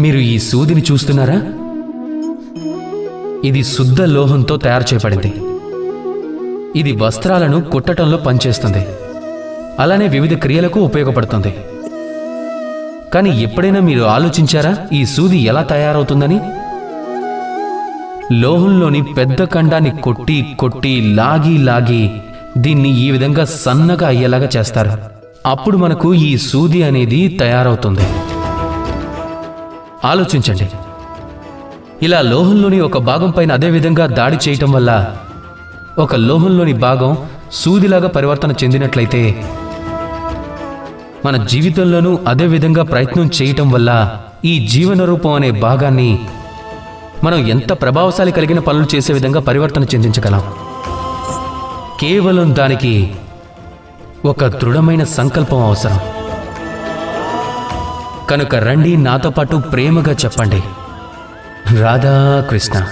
మీరు ఈ సూదిని చూస్తున్నారా? ఇది శుద్ధ లోహంతో తయారు చేయబడింది. ఇది వస్త్రాలను కుట్టడంలో పనిచేస్తుంది. అలానే వివిధ క్రియలకు ఉపయోగపడుతుంది. కానీ ఎప్పుడైనా మీరు ఆలోచించారా ఈ సూది ఎలా తయారవుతుందని? లోహంలోని పెద్ద ఖండాన్ని కొట్టి కొట్టి లాగి లాగి దీన్ని ఈ విధంగా సన్నగా అయ్యేలాగా చేస్తారు. అప్పుడు మనకు ఈ సూది అనేది తయారవుతుంది. ఆలోచించండి. ఇలా లోహంలోని ఒక భాగం పైన అదే విధంగా దాడి చేయటం వల్ల ఒక లోహంలోని భాగం సూదిలాగా పరివర్తన చెందినట్లయితే మన జీవితంలోనూ అదే విధంగా ప్రయత్నం చేయటం వల్ల ఈ జీవన రూపం అనే భాగాన్ని మనం ఎంత ప్రభావశాలి కలిగిన పనులు చేసే విధంగా పరివర్తన చెందించగలం. కేవలం దానికి ఒక దృఢమైన సంకల్పం అవసరం. కనుక రండి నాతో పాటు ప్రేమగా చెప్పండి. రాధా కృష్ణ